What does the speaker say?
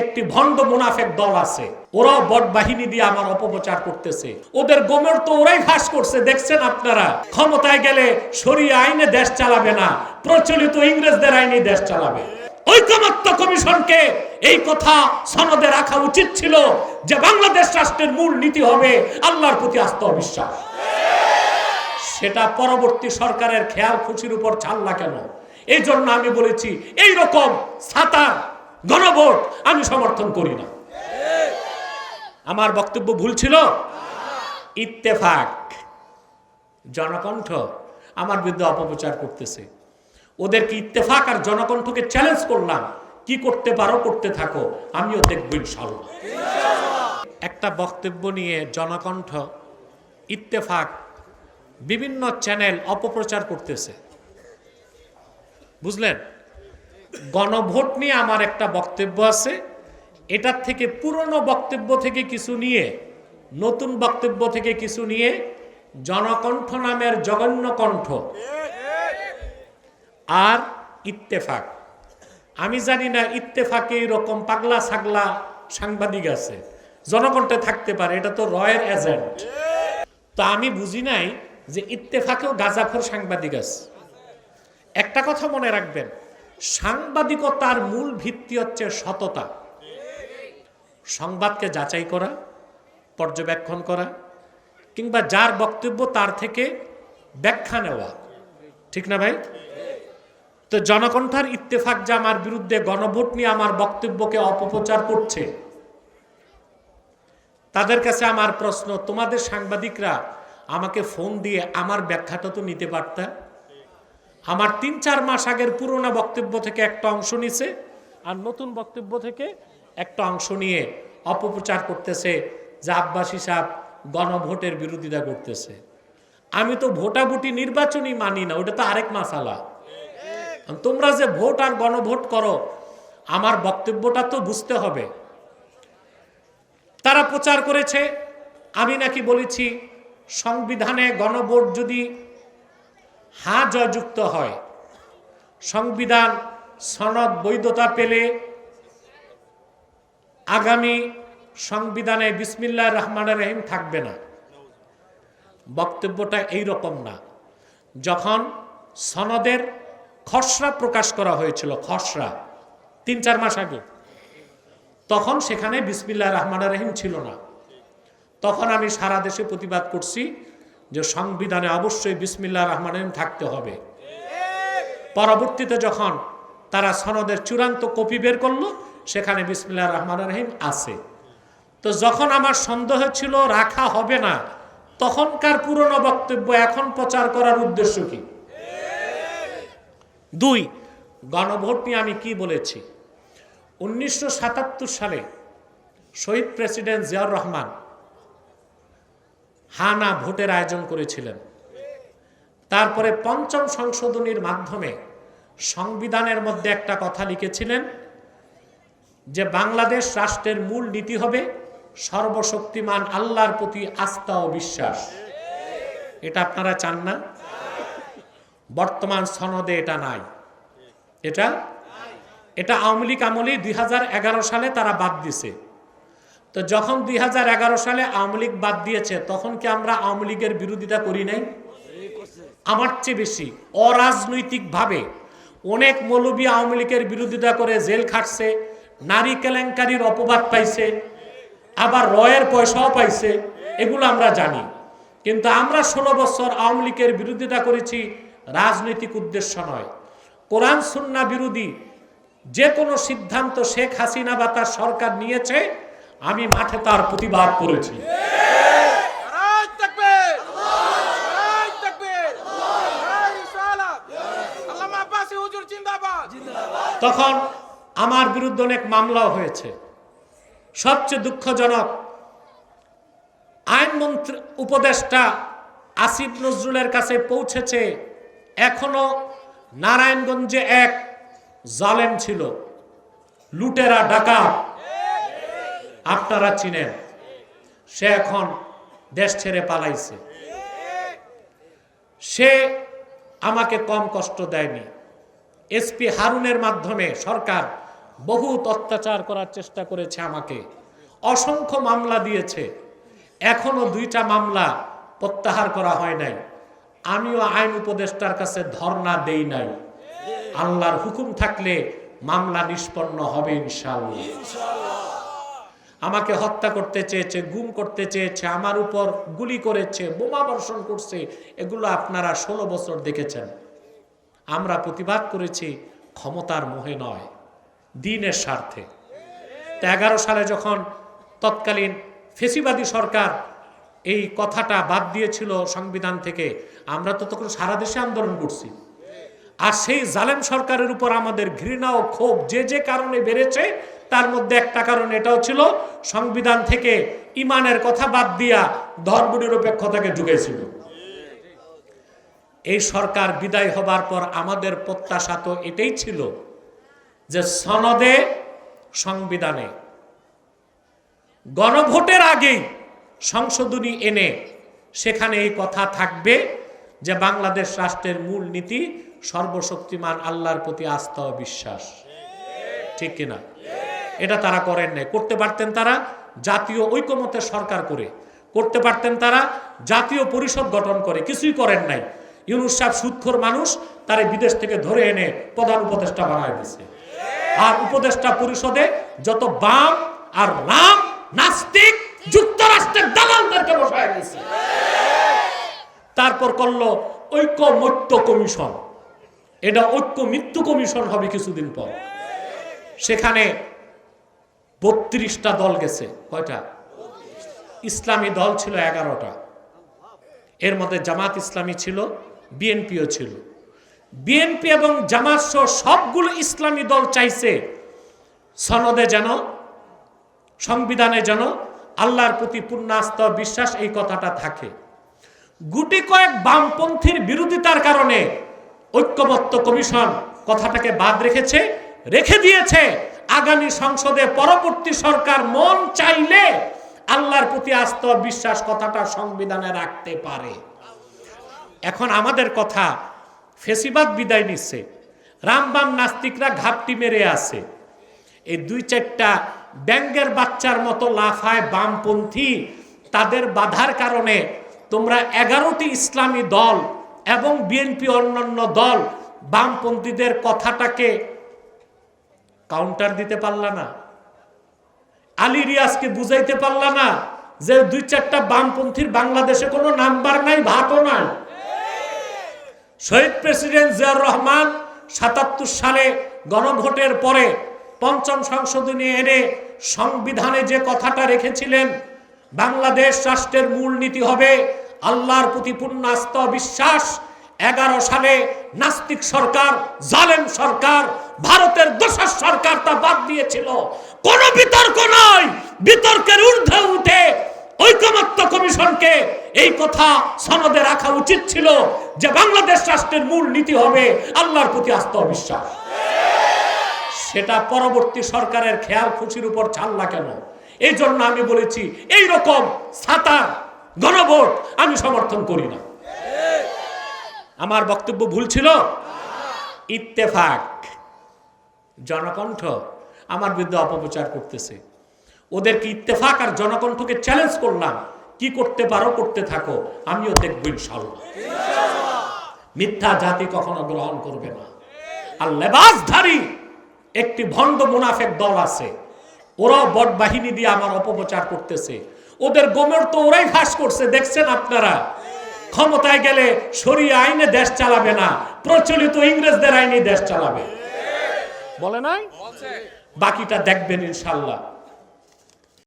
একটি ভণ্ড মুনাফেক দল আছে। ওরাও বট বাহিনী দিয়ে আমার অপপ্রচার করতেছে। ওদের গোমর তো ওরাই ফাঁস করছে, দেখছেন আপনারা? ক্ষমতায় গেলে সরিয়ে আইনে দেশ চালাবে না, প্রচলিত ইংরেজদের আইনে দেশ চালাবে। ঐকমত্য কমিশনকে এই কথা সনদে রাখা উচিত ছিল যে বাংলাদেশ রাষ্ট্রের মূল নীতি হবে আল্লাহর প্রতি আস্থা বিশ্বাস সেটা পরবর্তী সরকারের খেয়াল খুশির উপর ছাড়লা কেন? এই জন্য আমি বলেছি এই রকম সাতার গণভোট আমি সমর্থন করি না। আমার বক্তব্য ভুল ছিল? ইত্তেফাক। জনকণ্ঠ আমার বিরুদ্ধে অপপ্রচার করতেছে। ওদেরকে ইত্তেফাক আর জনকণ্ঠকে চ্যালেঞ্জ করলাম? কি করতে পারো, করতে থাকো, আমিও দেখব ইনশাল্লাহ একটা বক্তব্য নিয়ে জনকণ্ঠ, ইত্তেফাক, বিভিন্ন চ্যানেল অপপ্রচার করতেছে। বুঝলেন? গণভোট নিয়ে আমার একটা বক্তব্য আছে। এটার থেকে পুরনো বক্তব্য থেকে কিছু নিয়ে, নতুন বক্তব্য থেকে কিছু নিয়ে জনকণ্ঠ নামের জঘন্য কণ্ঠ আর ইত্তেফাক। আমি জানি না ইত্তেফাকে এরকম পাগলা ছাগলা সাংবাদিক আছে, জনকণ্ঠে থাকতে পারে, এটা তো রয়ের এজেন্ট। তো আমি বুঝি নাই যে ইত্তেফাকেও গাজাখোর সাংবাদিক আছে। একটা কথা মনে রাখবেন সাংবাদিকতার মূল ভিত্তি হচ্ছে সততা। সংবাদকে যাচাই করা, পর্যবেক্ষণ করা, কিংবা যার বক্তব্য তার থেকে ব্যাখ্যা নেওয়া। ঠিক না ভাই? তো জনকণ্ঠার ইত্তেফাক যে আমার বিরুদ্ধে গণভোট নিয়ে আমার বক্তব্যকে অপপ্রচার করছে, তাদের কাছে আমার প্রশ্ন, তোমাদের সাংবাদিকরা আমাকে ফোন দিয়ে আমার ব্যাখ্যাটা তো নিতে পারতা? আমার তিন চার মাস আগের পুরোনো বক্তব্য থেকে একটা অংশ নিছে আর নতুন বক্তব্য থেকে একটা অংশ নিয়ে অপপ্রচার করতেছে যে আব্বাসী সাহেব গণভোটের বিরোধিতা করতেছে। আমি তো ভোটাভুটি নির্বাচনই মানি না, ওটা তো আরেক মাসালা। তোমরা যে ভোট আর গণভোট করো, আমার বক্তব্যটা তো বুঝতে হবে। তারা প্রচার করেছে, আমি নাকি বলেছি, সংবিধানে গণভোট যদি হা জয়যুক্ত হয়। সংবিধান, সনদ, বৈধতা পেলে আগামী সংবিধানে বিসমিল্লা রহমান রহিম থাকবে না। বক্তব্যটা এই রকম না। যখন সনদের খসড়া প্রকাশ করা হয়েছিল, খসড়া, তিন চার মাস আগে, তখন সেখানে বিসমিল্লাহ রহমান রহিম ছিল না। তখন আমি সারা দেশে প্রতিবাদ করছি যে সংবিধানে অবশ্যই বিসমিল্লা রহমান থাকতে হবে। পরবর্তীতে যখন তারা সনদের চূড়ান্ত কপি বের করল, সেখানে বিসমিল্লাহ রহমান রহিম আছে। তো যখন আমার সন্দেহ ছিল, রাখা হবে না, তখনকার পুরনো বক্তব্য এখন প্রচার করার উদ্দেশ্য কি? দুই, গণভোট নিয়ে আমি কি বলেছি? উনিশশো সাতাত্তর সালে শহীদ প্রেসিডেন্ট জিয়াউর রহমান হানা ভোটের আয়োজন করেছিলেন। তারপরে পঞ্চম সংশোধনীর মাধ্যমে সংবিধানের মধ্যে একটা কথা লিখেছিলেন যে বাংলাদেশ রাষ্ট্রের মূল নীতি হবে সর্বশক্তিমান আল্লাহর প্রতি আস্থা ও বিশ্বাস। এটা আপনারা চান না? বর্তমান সনদে এটা নাই। এটা? এটা আওয়ামী লীগ আমলে দুই হাজার এগারো সালে তারা বাদ দিছে। তো যখন দুই হাজার এগারো সালে আওয়ামী লীগ বাদ দিয়েছে, তখন কি আমরা আওয়ামী লীগের বিরোধিতা করি নাই? আমার চেয়ে বেশি। অরাজনৈতিকভাবে অনেক মৌলবী আওয়ামী লীগের বিরোধিতা করে জেল খাটছে, নারী কেলেঙ্কারির অপবাদ পাইছে, আবার রয়ের পয়সাও পাইছে, এগুলো আমরা জানি। কিন্তু আমরা ষোলো বছর আওয়ামী লীগের বিরোধিতা করেছি, রাজনৈতিক উদ্দেশ্য নয়। কোরআন, সুন্না বিরোধী যে কোনো সিদ্ধান্ত শেখ হাসিনা বা তার সরকার নিয়েছে আমি মাঠে তার প্রতিবাদ করেছি। তখন আমার বিরুদ্ধে অনেক মামলাও হয়েছে। সবচেয়ে দুঃখজনক আইনমন্ত্রী উপদেষ্টা আসিফ নজরুলের কাছে পৌঁছেছে। এখনও নারায়ণগঞ্জে এক জালেম ছিল। লুটেরা ডাকাত। আপনারা চিনেন, সে এখন দেশ ছেড়ে পালাইছে। সে আমাকে কম কষ্ট দেয়নি। এসপি হারুনের মাধ্যমে সরকার বহুত অত্যাচার করার চেষ্টা করেছে আমাকে। অসংখ্য মামলা দিয়েছে। এখনও দুইটা মামলা প্রত্যাহার করা হয় নাই। আমিও আইন উপদেষ্টার কাছে ধর্ণা দেই নাই। আল্লাহর হুকুম থাকলে মামলা নিষ্পন্ন হবে ইনশাআল্লাহ। আমাকে হত্যা করতে চেয়েছে, গুম করতে চেয়েছে, আমার উপর গুলি করেছে, বোমা বর্ষণ করছে, এগুলো আপনারা ষোলো বছর দেখেছেন। আমরা প্রতিবাদ করেছি, ক্ষমতার মোহে নয়, দিনের স্বার্থে। এগারো সালে যখন তৎকালীন ফেসিবাদী সরকার এই কথাটা বাদ দিয়েছিল সংবিধান থেকে, আমরা তো তখন সারা দেশে আন্দোলন করছি। আর সেই জালেম সরকারের উপর আমাদের ঘৃণা ও ক্ষোভ যে যে কারণে বেড়েছে তার মধ্যে একটা কারণ এটাও ছিল, সংবিধান থেকে ইমানের কথা বাদ দিয়া ধর্মনিরপেক্ষতাকে ঢুকেছিল এই সরকার বিদায় হবার পর আমাদের প্রত্যাশা তো এটাই ছিল যে সনদে, সংবিধানে গণভোটের আগেই সংশোধনী এনে সেখানে এই কথা থাকবে যে বাংলাদেশ রাষ্ট্রের মূল নীতি সর্বশক্তিমান আল্লাহর প্রতি আস্থা ও বিশ্বাস। ঠিক কিনা? এটা তারা করেন নাই। করতে পারতেন তারা জাতীয় ঐকমত্যের সরকার করে। করতে পারতেন তারা জাতীয় পরিষদ গঠন করে। কিছুই করেন নাই। ইউনুস সাহেব সুৎখোর মানুষ, তারে বিদেশ থেকে ধরে এনে প্রধান উপদেষ্টা বানায় দিছে। আর উপদেষ্টা পরিষদে যত বাম আর রাম নাস্তিক যুক্তরাষ্ট্রের দালালদেরকে বসায় দিয়েছে তারপর করল ঐক্যমত্য কমিশন। এটা ঐক্য মৃত্যু কমিশন হবে কিছুদিন পর। সেখানে বত্রিশটা দল গেছে। কয়টা? ইসলামী দল ছিল এগারোটা। এর মধ্যে জামাত ইসলামী ছিল, বিএনপিও ছিল। বিএনপি এবং জামাত সহ সবগুলো ইসলামী দল চাইছে সনদে যেন, সংবিধানে যেন আল্লাহর প্রতি পূর্ণ আস্থা ও বিশ্বাস এই কথাটা থাকে। গুটি কয়েক বামপন্থীর বিরোধিতার কারণে ঐক্যমত্য কমিশন কথাটাকে বাদ রেখেছে, রেখে দিয়েছে। আগামী সংসদে পরবর্তী সরকার মন চাইলে আল্লাহর প্রতি আস্থা বিশ্বাস কথাটা সংবিধানে রাখতে পারে। এখন আমাদের কথা, ফেসিবাদ বিদায় নিচ্ছে। রামবাম নাস্তিকরা ঘাপটি মেরে আছে। এই দুই চারটা ব্যাঙ্গের বাচ্চার মতো লাফায় বামপন্থী, তাদের বাধার কারণে তোমরা এগারোটি ইসলামী দল এবং বিএনপি অন্যান্য দল বামপন্থীদের কথাটাকে কাউন্টার দিতে পারলা না। আলী রিয়াজকে বুঝাইতে পারলা না যে দুই চারটা বামপন্থীর বাংলাদেশে কোনো নাম্বার নাই, ভাতও নাই। শহীদ প্রেসিডেন্ট জিয়াউর রহমান সাতাত্তর সালে গণভোটের পরে পঞ্চম সংশোধনী এনে সংবিধানে যে কথাটা রেখেছিলেন, বাংলাদেশ রাষ্ট্রের মূল নীতি হবে আল্লাহর প্রতি পূর্ণ আস্থা বিশ্বাস এগারো সালে নাস্তিক সরকার, জালেম সরকার, ভারতের দোষর সরকার তা বাদ দিয়েছিল। কোন বিতর্ক নয় বিতর্কের ঊর্ধ্বে উঠে ঐকমত্য কমিশনকে এই কথা সনদে রাখা উচিত ছিল যে বাংলাদেশ রাষ্ট্রের মূল নীতি হবে আল্লাহর প্রতি আস্থা ও বিশ্বাস সেটা পরবর্তী সরকারের খেয়াল খুশির উপর ছাড়লা কেন? এই জন্য আমি বলেছি এই রকম সাতার, গণভোট আমি সমর্থন করি না। আমার বক্তব্য ভুল ছিল? ইত্তেফাক। জনকণ্ঠ আমার বিরুদ্ধে অপপ্রচার করতেছে। ওদেরকে ইত্তেফাক আর জনকণ্ঠকে চ্যালেঞ্জ করলাম? কি করতে পারো, করতে থাকো, আমিও দেখব ইনশাল্লাহ মিথ্যা জাতি কখনো গ্রহণ করবে না। আর লেবাসধারী, একটি ভণ্ড মুনাফেক দল আছে। ওরাও বট বাহিনী দিয়ে আমার অপপ্রচার করতেছে। ওদের গোমের তো ওরাই ফাঁস করছে, দেখছেন আপনারা? ক্ষমতায় গেলে সরিয়ে আইনে দেশ চালাবে না প্রচলিত ইংরেজদের আইনে দেশ চালাবে। বলে নাই? বাকিটা দেখবেন ইনশাল্লাহ।